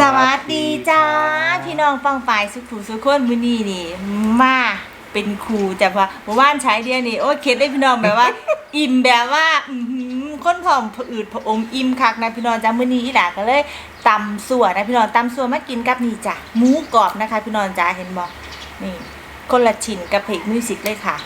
สวัสดีจ้าพี่น้องฟังฝ่ายสุขุมสุขคนมือนี่นี่ มาเป็นครูแต่ว่าเมื่อวานใช้เดียวนี่โอ้ยเคล็ดได้พี่น้องแบบว่า อิ่มแบบว่าอือหือคนผอมผอืดผอมอิ่มคักนะพี่น้องจ้ามือนี้อีหล่าก็เลยตำส่วนนะพี่น้องตำส่วนมากินกับนี่จ้ะหมูกรอบนะคะ พี่น้องจ้าเห็นบอกนี่คนละชิ้นกับเพลงมิวสิกเลยค่ะ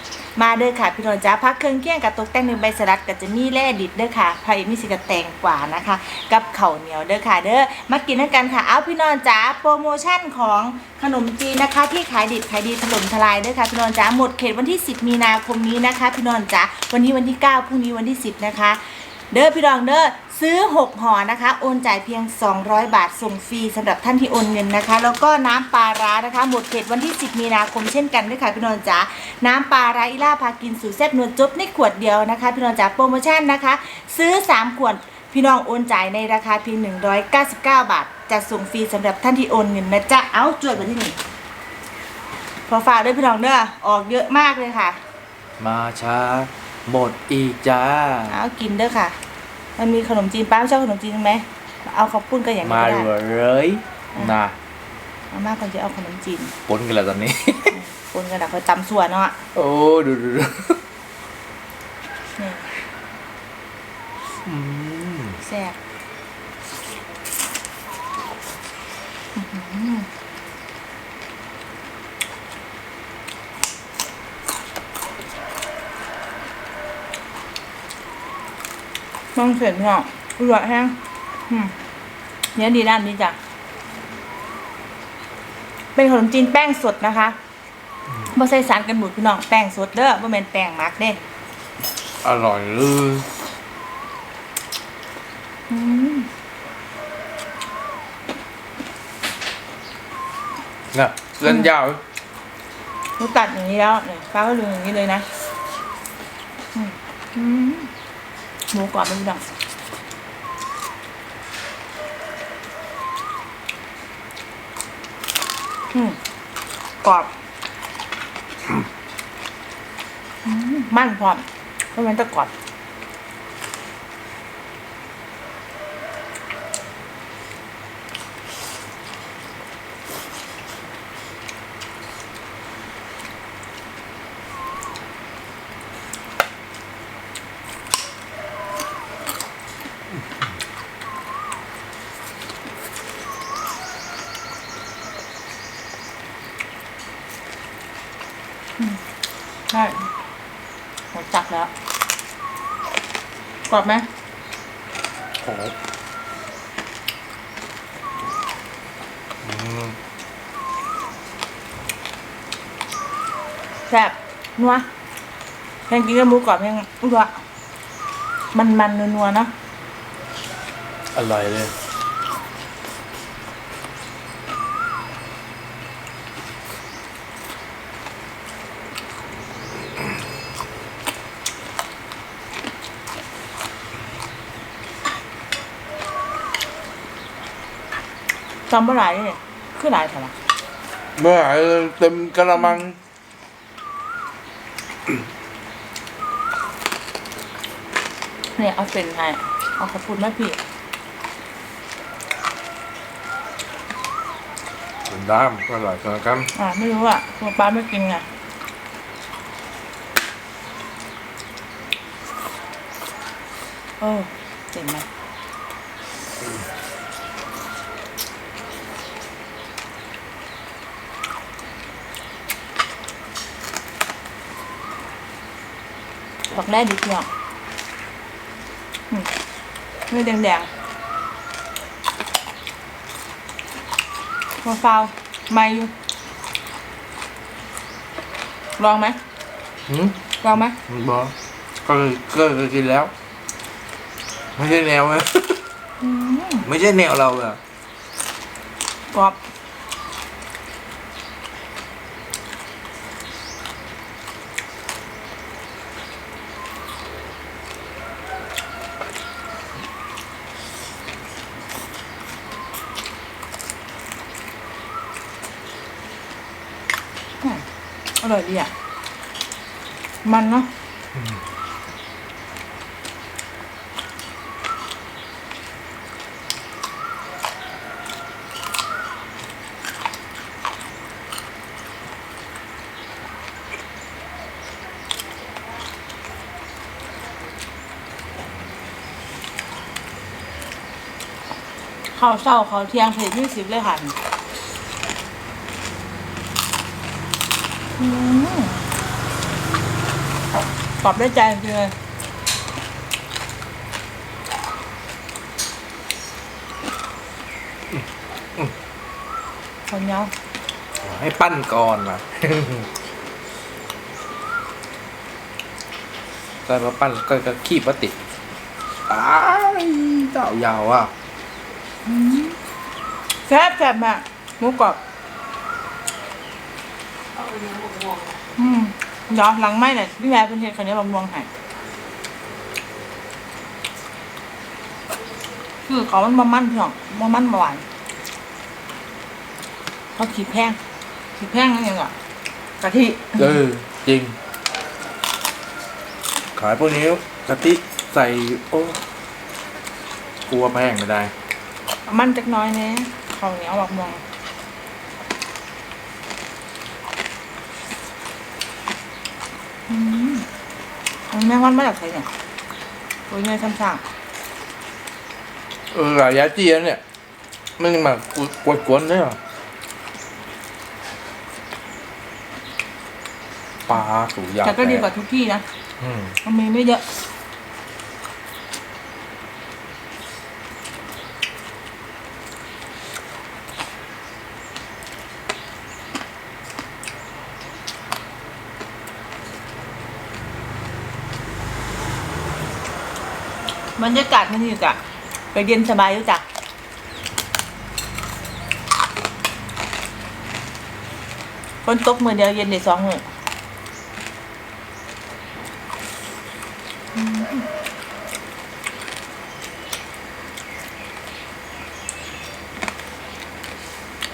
มาเด้อค่ะ พี่น้องจ้าพักเครื่องเคียงกับตกแต่งในใบสลัดกับจะมีแร่ดิบเด้อค่ะไผ่มิวสิกกับแตงกว่านะคะ กับข้าวเหนียวเด้อค่ะ เด้อมากินด้วยกันค่ะเอาพี่น้องจ้าโปรโมชั่นของขนมจีนนะคะ ที่ขายดิบขายดีถล่มทลายเด้อค่ะพี่น้องจ้าหมดเขตวันที่ 10 มีนาคมนี้นะคะ พี่น้องจ้าวันนี้วันที่ 9พรุ่งนี้วันที่ 10 นะคะ เด้อพี่น้องเด้อ ซื้อ 6ห่อนะคะ โอนจ่ายเพียง 200 บาทส่งฟรีสำหรับท่านที่โอนเงินนะคะ แล้วก็น้ำปลาร้านะคะ หมดเขตวันที่ 10 มีนาคมเช่นกันด้วยค่ะพี่น้องจ๋าน้ำปลาร้าอิล่าพากินสูตรแซ่บนวลจุ๊บในขวดเดียวนะคะ พี่น้องจ๋าโปรโมชั่นนะคะ ซื้อ 3 ขวดพี่น้องโอนจ่ายในราคาเพียง 199 บาทจะส่งฟรีสำหรับท่านที่โอนเงินนะจ๊ะเอาจวดมาที่นี่พอฝากด้วยพี่น้องเด้อออกเยอะมากเลยค่ะ มาช้า หมดอีกจ้าเอากินเด้อค่ะ มันมีขนมจีนป้าไม่ชอบขนมจีนไหมเอาข้าวปุ้นก็อย่างนี้มาก็ได้เลยนะเอามากคนจะเอาขนมจีนปนกันแล้วตอนนี้ ปนกันนะเขาจำส่วนเนาะโอ้ดูดูดูนี่อืมแซ่บอื้อหือม องเสร็จเนาะอร่อยแห้งอืมเนื้อดีด้านนี้จ้ะ เป็นขนมจีนแป้งสดนะคะบ่ใส่สารกันบูดพี่น้อง แป้งสดเด้อบ่แม่นแป้งหมักเด้ อร่อยเลยอืมน่ะเล่นยาวหนูตัดอย่างนี้แล้วเนี่ยฟ้าก็ลืมอย่างนี้เลยนะ อืมอืม หมูกรอบเป็นพี่น้องอืมกรอบอืมมันพร้อมเพราะมันจะกรอบ ใช่หมดจับแล้วกรอบไหมโอ้อืมแซ่บนัวแพงกินกับหมูกรอบแพงอุ้ยมันมันๆนัวๆเนาะอร่อยเลย จำเมื่อไหร่เนี่ยคือหลายเท่าไหร่เมื่อไหร่เต็มกระมังเนี่ยเอาเป็นให้เอาขอบคุณมากพี่เป็นด้ามก็อร่อยเหมือนกันอ่าไม่รู้อะตัวป้าไม่กินไงเออเจ๋งไหม บอกได้ดิเนาะอืมไม่แดงๆมาฟาวไม่อยู่ลองไหมหืมลองไหมบอกก็เคยก็เคยกินแล้ว ไม่ใช่แนวนะอืมไม่ใช่แนวเราอะกรอบ ร่อยดีอะ มันเนาะข้าวเช้าข้าวเทียงเผ็ดยี่สิบเลยค่ะ ตอบได้ใจจริงๆเลยคนเนี้ยให้ปั้นก่อนนะใส่มาปั้นก็ก็ขี้พลาสติกอ้ายเจ้ายาวอะแซ่บแซ่บมากหมูกรอบ อืมเดี๋ยวหลังไม่เนี่ยพี่แม่เป็นเทศคนนี้บำรุงให้คือเขามันมามั่นเพียงมามั่นมาหวานเขาขีดแพงขีดแพงนั่นเองอะกะทิเออ จริง ขายพวกนี้กะทิใส่ โอ้กลัวแพงไม่ได้มันจักหน้อยเนี้ยเขาเหนียวบักมองอืมอันนี้ แม่วันมาจากไหนเนี่ยโอ้ยไงซ้ำเออหลายยาจีนเนี่ย มันมากวนกวนๆเนี่ยปลาสูยาๆแต่ก็ดีกว่าทุกที่นะ อืมมันมีไม่เยอะ บรรยากาศมันอยู่จ้ะไปเย็นสบายอยู่จ้ะฝนตกมือเดียวเย็นในสองมือ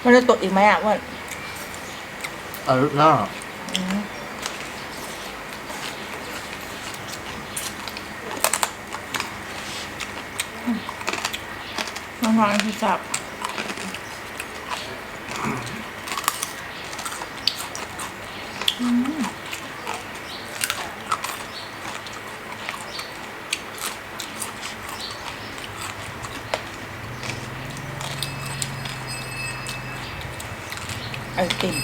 มันจะตกอีกไหมอะว่า เออน่า น้องๆที่จับไอติม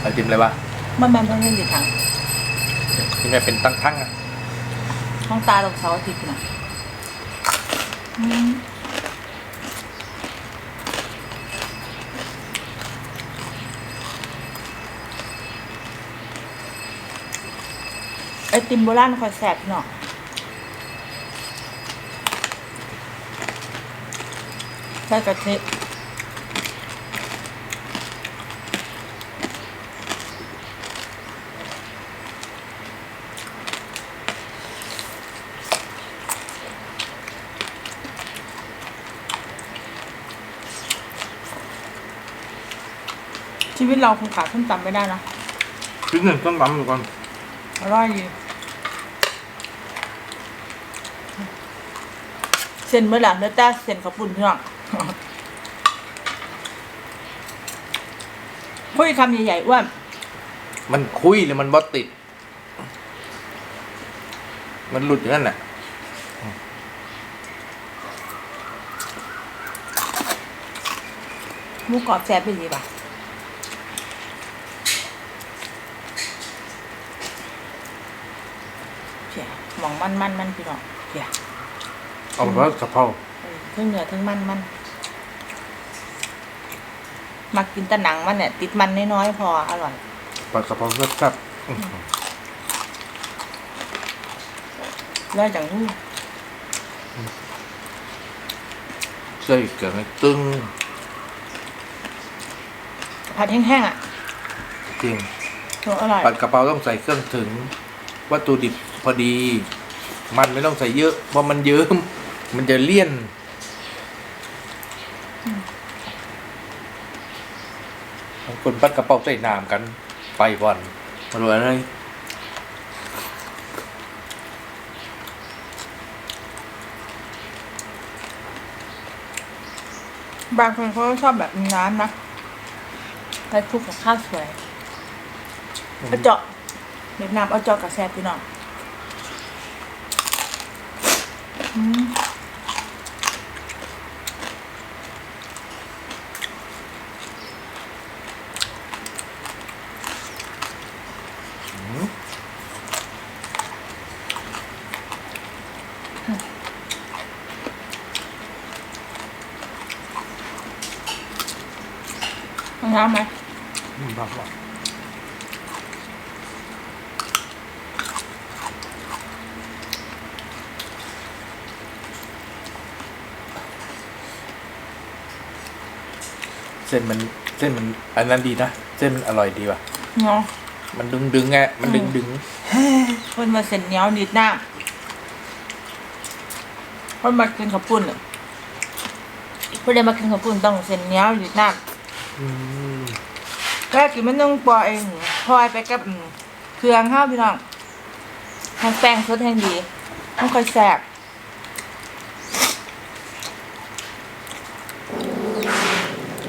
ไอติมอะไรวะมันแมนเพิ่งเล่นกี่ครั้งที่แม่เป็นตั้งทั้งอะ ห้องตาตรงเสาร์อาทิตย์นะไอติมโบราณคอยแสบเนาะใส่กะทิ วิตเราคงขาดส้มตำไม่ได้นะชิ้นหนึ่งต้องตำอยู่ก่อนอร่อยดีเส้นเมื่อหลังเนื้อแต่เส้นข้าวปุ้นเพื่อนคุยคำใหญ่ๆอ้วนมันคุยหรือมันบอติด มันหลุดอย่างนั้นแหละหมูกรอบแซ่บไปดีป่ะเพียห มองมันมันมันพี่น้องเพียเอาเพราะกะเพราเออทั้งเนื้อทั้งมันมันมากินแต่หนังมันเนี่ยติดมันน้อยๆพออร่อยปลากระเพราแซ่บๆอื้อหือแล้วอย่างนี้ใส่เกลือให้ตึงผัดแห้งๆอะจริง โหอร่อย ผัดกะเพราต้องใส่เครื่องถึง วัตถุดิบ พอดี มันไม่ต้องใส่เยอะเพราะมันเยิ้มมันจะเลี่ยนบางคนปัดกระเป๋าใส่น้ำกัน ไปก่อนมาดูอะไรบางคนเขาก็ชอบแบบมีน้ำนะไปคลุกกับข้าวสวยเอาเจาะเวียดนามเอาเจาะกับแซ่บพี่น้อง 嗯。嗯。嗯。从嗯。儿买 ส้นมันเส้นมันอันนั้นดีนะ เส้นมันอร่อยดีว่ะ เนาะมันดึงดึงๆไงมันดึงดึงคนมาเส้นเหนียวนิดน้ำคนมากินข้าวปุ้นอะคนเดีมากินข้าวปุ้นต้องเส้นเหนียวนิดน้ๆอืมำแค่กินมันต้องปล่อยเองพลอยไปกับอืมเครื่องข้าวพี่น้องทางแป้งสดแห้งดีต้องค่อยแสบ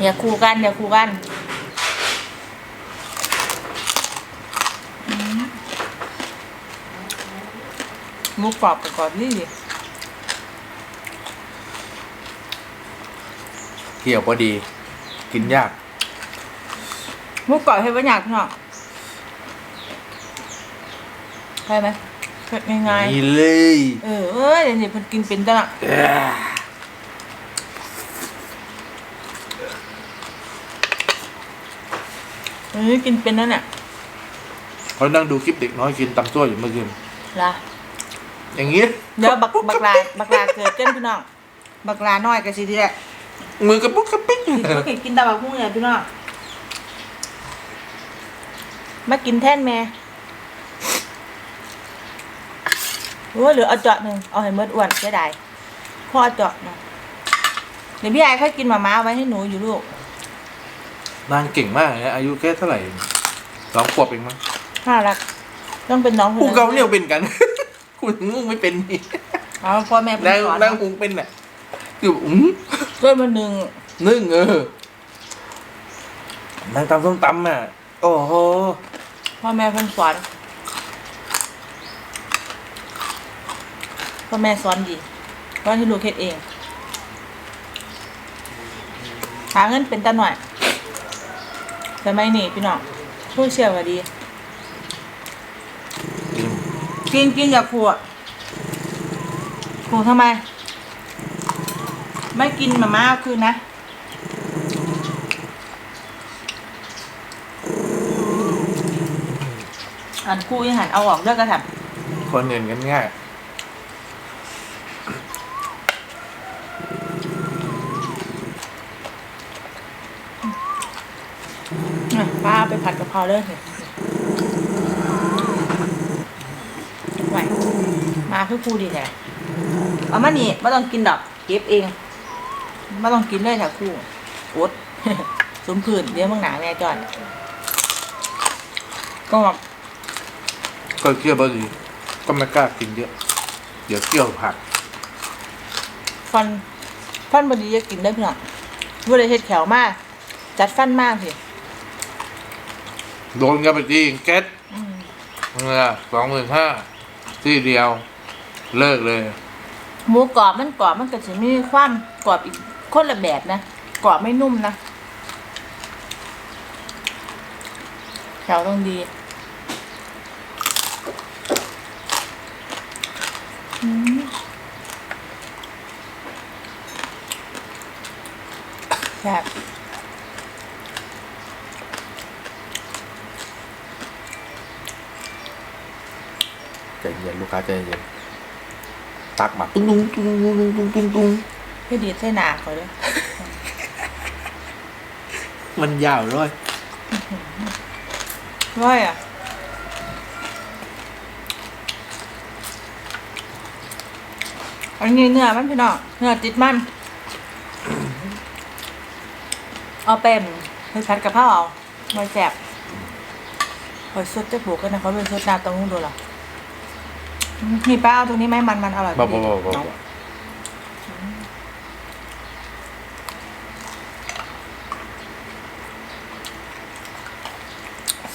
อย่าคู่กันอย่าคู่กันอืมหมุกกรอบไปก่อนนี่ดิเกี่ยวพอดี กินยากหมุกกรอบให้บ้านอยากพี่น้องใช่ไหมเผ็ดง่ายนี่เลยๆเออเอ้ยเดี๋ยวนี้เพิ่นกินเป็นตั้ง เอ้อเออกินเป็นนั่นน่ะเขานั่งดูคลิปเด็กน้อยกินตำซั่วอยู่เมื่อคืนล่ะอย่างงี้เดี๋ยวบักบักลาบักลาเกิดเกินพี่น้องบักลาน้อยก็สิที่แหละมือกระปุกกระปิกกินก็กินแตาบักพุ่งเนี่ยพี่น้องมากินแท่นแม่โอ้ยเหลือเอาเจาะหนึ่งเอาให้เมดอ้วนเสียดายพ่อเอาเจาะหนะเดี๋ยวพี่ไอ้ค่อยกินหมาม้าไว้ให้หนูอยู่ลูก นางเก่งมากเลยนะอายุแค่เท่าไหร่สองขวบเองมั้งน่ารัก ต้องเป็นน้องคนกูนั้นเกาเนี่ยเป็นกัน คุณงูไม่เป็นนี่อ๋อพ่อแม่เป็นนางสอนนางหุงเป็นน่ะคืออืมช่วยมาหนึ่งนึ่งเออนางตำส้มตำอะ โอ้โหพ่อแม่เพิ่นสอนพ่อแม่สอนดีสอนให้ลูกเฮ็ดเองหาเงินเป็นตาหน่อย สมัยนี้พี่น้องผู้เชี่ยวก็ดี กินกินอย่าขวขวทำไม ไม่กินมาม่าเอาคืนนะอันคู่ยังหันเอาออกเลิกกระถับคนเงินกันง่าย อะป้าเอา ไปผัดกะเพราเลยไหวมาคือครูดีแท้เอามานี่ไม่ต้องกินดอกเก็บเองไม่ต้องกินเลยแถวครูอดสมผืนเดี๋ยวมึงหนาแม่จอดก็ก็เคี่ยวบะหมี่ก็ไม่กล้ากินเยอะ เดี๋ยวเคี่ยวผัก ฟันฟันบดีจะกินได้เพื่อนว่าได้เฮ็ดแขวมาก จัดฟันมากพี่ โดนกันไปทีแก๊สอืมเงินสองหมื่นห้าที่เดียว เลิกเลย หมูกรอบมันกรอบมันก็จะมีความกรอบอีกคนละแบบนะกรอบไม่นุ่มนะแถวต้องดีอืมแบบาใจเย็นตักมาตุ้งตุ้งตุ้งตุ้งตุ้งตุ้งตุ้งพี่ดีดเส่หนาเขาเลยมันยาวร้อยร้อยอะอันนี้เนื้อมันพี่น้องเนื้อจิตมันเอาเป็คือผัดกะเพราเอาไม่แสบหอยสดจะบุกกันนะเขาเป็นสดหน้าตรงนู้นดูหรอ นี่ป้าเอาตรงนี้ไหมมันมันอร่อยบ้าพอบ้าดีบ้าบ้าเนาะ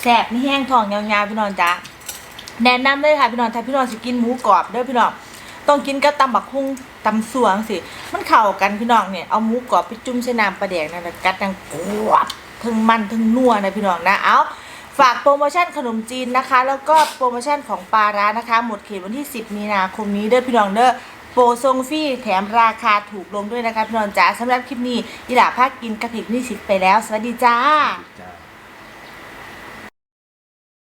แสบนี่แห้งทองยาวๆพี่น้องจ้าแนะนำเลยค่ะพี่น้องถ้าพี่น้องสิกินหมูกรอบเด้อพี่น้องต้องกินกับตำบักหุ่งตำสวงสิ มันเข้ากันพี่น้องเนี่ยเอาหมูกรอบไปจุ่มใส่น้ำปลาแดกนั่นแหละกัดดังกรวบทั้งมันทั้งนัวนะพี่น้องนะ เอา ฝากโปรโมชั่นขนมจีนนะคะ แล้วก็โปรโมชั่นของปลาร้านะคะ หมดเขตวันที่ 10 มีนาคมนี้เด้อพี่น้องเด้อโปรทรงฟรีแถมราคาถูกลงด้วยนะคะพี่น้องจ๋าสำหรับคลิปนี้อีหลาภาคกินกระถิ่นนี่สิไปแล้ว สวัสดีจ้า